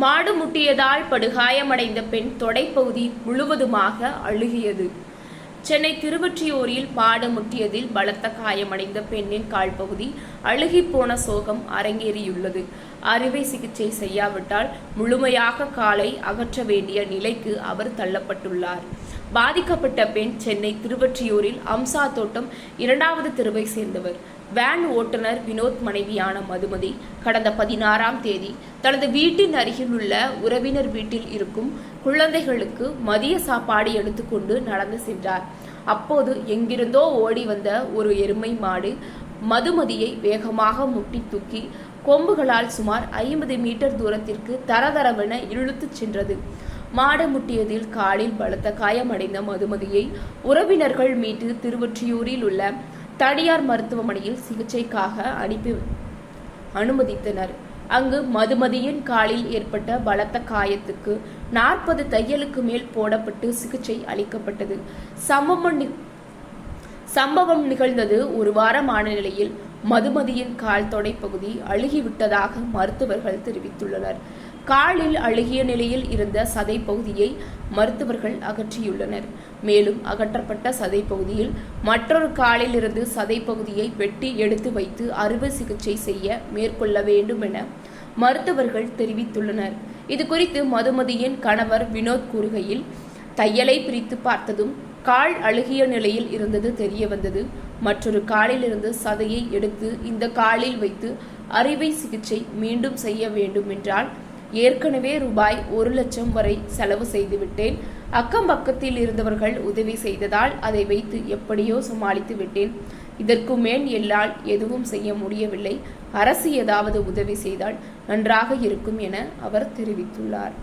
மாடு முட்டியதால் படுகாயமடைந்த பெண் தொடைப்பகுதி முழுவதுமாக அழுகியது. சென்னை திருவொற்றியூரில் பாடு முட்டியதில் பலத்த காயமடைந்த பெண்ணின் கால்பகுதி அழுகிப்போன சோகம் அரங்கேறியுள்ளது. அறுவை சிகிச்சை செய்யாவிட்டால் முழுமையாக காலை அகற்ற வேண்டிய நிலைக்கு அவர் தள்ளப்பட்டுள்ளார். பாதிக்கப்பட்ட பெண் சென்னை திருவொற்றியூரில் அம்சா தோட்டம் இரண்டாவது தெருவை சேர்ந்தவர். வேன் ஓட்டுநர் வினோத் மனைவியான மதுமதி கடந்த பதினாறாம் தேதி தனது வீட்டின் அருகிலுள்ள உறவினர் வீட்டில் இருக்கும் குழந்தைகளுக்கு மதிய சாப்பாடு எடுத்துக்கொண்டு நடந்து சென்றார். அப்போது எங்கிருந்தோ ஓடி வந்த ஒரு எருமை மாடு மதுமதியை வேகமாக முட்டி தூக்கி கொம்புகளால் சுமார் ஐம்பது மீட்டர் தூரத்திற்கு தரதரவென இழுத்துச் சென்றது. மாடு முட்டியதில் காலில் பலத்த காயமடைந்த மதுமதியை உறவினர்கள் மீட்டு திருவொற்றியூரில் உள்ள தனியார் மருத்துவமனையில் சிகிச்சைக்காக அனுப்பி அனுமதித்தனர். அங்கு மதுமதியின் காலில் ஏற்பட்ட பலத்த காயத்துக்கு நாற்பது தையலுக்கு மேல் போடப்பட்டு சிகிச்சை அளிக்கப்பட்டது. சம்பவம் சம்பவம் நிகழ்ந்தது ஒரு வாரமான நிலையில் மதுமதியின் கால் தொடைப்பகுதி அழுகிவிட்டதாக மருத்துவர்கள் தெரிவித்துள்ளனர். காலில் அழுகிய நிலையில் இருந்த சதை பகுதியை மருத்துவர்கள் அகற்றியுள்ளனர். மேலும் அகற்றப்பட்ட சதை பகுதியில் மற்றொரு காலில் இருந்து சதை பகுதியை வெட்டி எடுத்து வைத்து அறுவை சிகிச்சை செய்ய மேற்கொள்ள வேண்டும் என மருத்துவர்கள் தெரிவித்துள்ளனர். இது குறித்து மதுமதியின் கணவர் வினோத் கூறுகையில் தையலை பிரித்து பார்த்ததும் கால் அழுகிய நிலையில் இருந்தது தெரிய வந்தது. மற்றொரு காலில் இருந்து சதையை எடுத்து இந்த காலில் வைத்து அறுவை சிகிச்சை மீண்டும் செய்ய வேண்டும் என்றால் ஏற்கனவே ரூபாய் ஒரு லட்சம் வரை செலவு செய்துவிட்டேன். அக்கம் பக்கத்தில் இருந்தவர்கள் உதவி செய்ததால் அதை வைத்து எப்படியோ சமாளித்து விட்டேன். இதற்கு மேல் எல்லால் எதுவும் செய்ய முடியவில்லை. அரசு ஏதாவது உதவி செய்தால் நன்றாக இருக்கும் என அவர் தெரிவித்துள்ளார்.